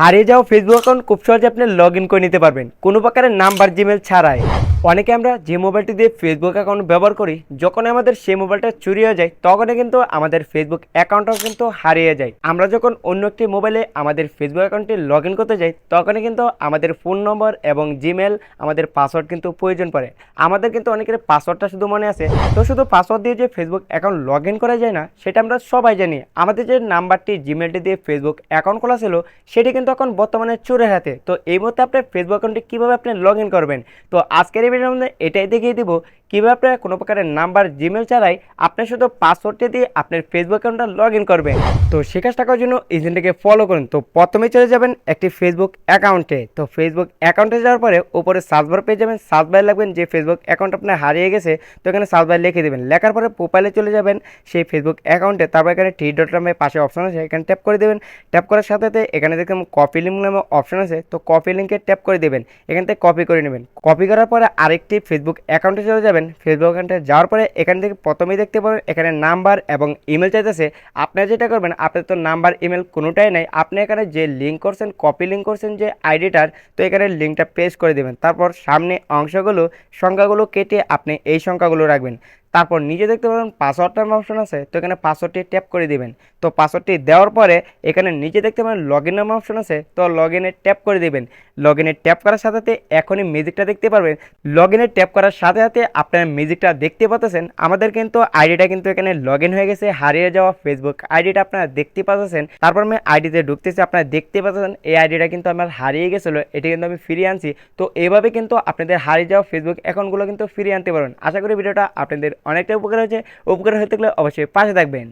হারিয়ে যাওয়া Facebook account খুব সহজে আপনি লগ ইন করে নিতে পারবেন। কোনো প্রকারের নাম্বার জিমেল ছাড়াই। অনেকে আমরা যে মোবাইলটি দিয়ে ফেসবুক অ্যাকাউন্ট ব্যবহার করি যখন আমাদের সেই মোবাইলটা চুরি হয়ে যায়, তখনই কিন্তু আমাদের ফেসবুক অ্যাকাউন্টটাও কিন্তু হারিয়ে যায়। আমরা যখন অন্য একটি মোবাইলে আমাদের ফেসবুক অ্যাকাউন্টে লগ ইন করতে যাই, তখনই কিন্তু আমাদের ফোন নম্বর এবং জিমেল আমাদের পাসওয়ার্ড কিন্তু প্রয়োজন পড়ে। আমাদের কিন্তু অনেকের পাসওয়ার্ডটা শুধু মনে আছে, তো শুধু পাসওয়ার্ড দিয়ে যে ফেসবুক অ্যাকাউন্ট লগ ইন করা যায় না, সেটা আমরা সবাই জানি। আমাদের যে নাম্বারটি জিমেলটি দিয়ে ফেসবুক অ্যাকাউন্ট খোলা ছিল, সেটি কিন্তু এখন বর্তমানে চোরের হাতে তো এই মুহূর্তে আপনার ফেসবুক অ্যাকাউন্টে কীভাবে আপনি লগ ইন করবেন? তো আজকের ভিডিওর এটাই দেখিয়ে দিব। কীভাবে আপনার কোনো প্রকারের নাম্বার জিমেল ছাড়াই আপনি শুধু পাসওয়ার্ডটি দিয়ে আপনার ফেসবুক অ্যাকাউন্টটা লগ ইন করবেন। তো সে কাজটা করার জন্য এজেন্টটাকে ফলো করুন। তো প্রথমে চলে যাবেন একটি ফেসবুক অ্যাকাউন্টে তো ফেসবুক অ্যাকাউন্টে যাওয়ার পরে উপরে সার্চ বার পেয়ে যাবেন। সার্চ বার লাগবেন যে ফেসবুক অ্যাকাউন্ট আপনার হারিয়ে গেছে, তো এখানে সার্চ বার লিখে দেবেন। লেখার পরে প্রোফাইলে চলে যাবেন সেই ফেসবুক অ্যাকাউন্টে তারপর এখানে টি ডট নামে পাশে অপশন আছে, এখানে ট্যাপ করে দেবেন। ট্যাপ করার সাথে সাথে এখানে দেখবেন কপি লিঙ্ক নামে অপশন আছে। তো কপি লিঙ্কে ট্যাপ করে দেবেন। এখান থেকে কপি করে নেবেন। কপি করার পরে আরেকটি ফেসবুক অ্যাকাউন্টে চলে যাবেন। ফেসবুক অ্যাকাউন্টে যাওয়ার পরে এখান থেকে প্রথমেই দেখতে পাবেন এখানে নাম্বার এবং ইমেল চাইতেছে। আপনি যেটা করবেন, আপনার তো নাম্বার ইমেল কোনোটাই নাই। আপনি এখানে যে লিঙ্ক করছেন কপি লিঙ্ক করছেন যে আইডিটার, তো এখানে লিঙ্কটা পেস্ট করে দেবেন। তারপর সামনে অংশগুলো, সংখ্যাগুলো কেটে আপনি এই সংখ্যাগুলো রাখবেন। তারপর নিচে দেখতে পাবেন পাসওয়ার্ড নামে অপশন আছে, তো এখানে পাসওয়ার্ডটি ট্যাপ করে দিবেন। তো পাসওয়ার্ডটি দেওয়ার পরে এখানে নিচে দেখতে পাবেন লগ ইন অপশন আছে, তো লগ ইনে ট্যাপ করে দিবেন। লগ ইনে ট্যাপ করার সাথে সাথে এখনই মিউজিকটা দেখতে পারবেন। লগ ইনে ট্যাপ করার সাথে সাথে আপনারা মিউজিকটা দেখতে পাচ্ছেন আমাদের কিন্তু আইডিটা কিন্তু এখানে লগ ইন হয়ে গেছে, হারিয়ে যাওয়া ফেসবুক আইডিটা আপনারা দেখতে পাচ্ছেন তারপর আমি আইডিতে ঢুকতেছি, আপনারা দেখতে পাচ্ছেন এই আইডিটা কিন্তু আমার হারিয়ে গেছিল, এটি কিন্তু আমি ফিরিয়ে আনছি। তো এভাবে কিন্তু আপনাদের হারিয়ে যাওয়া ফেসবুক অ্যাকাউন্টগুলো কিন্তু ফিরিয়ে আনতে পারবেন। আশা করি ভিডিওটা আপনাদের অনেকটা উপকার হয়েছে উপকার হয়ে থাকলে অবশ্যই পাশে থাকবেন।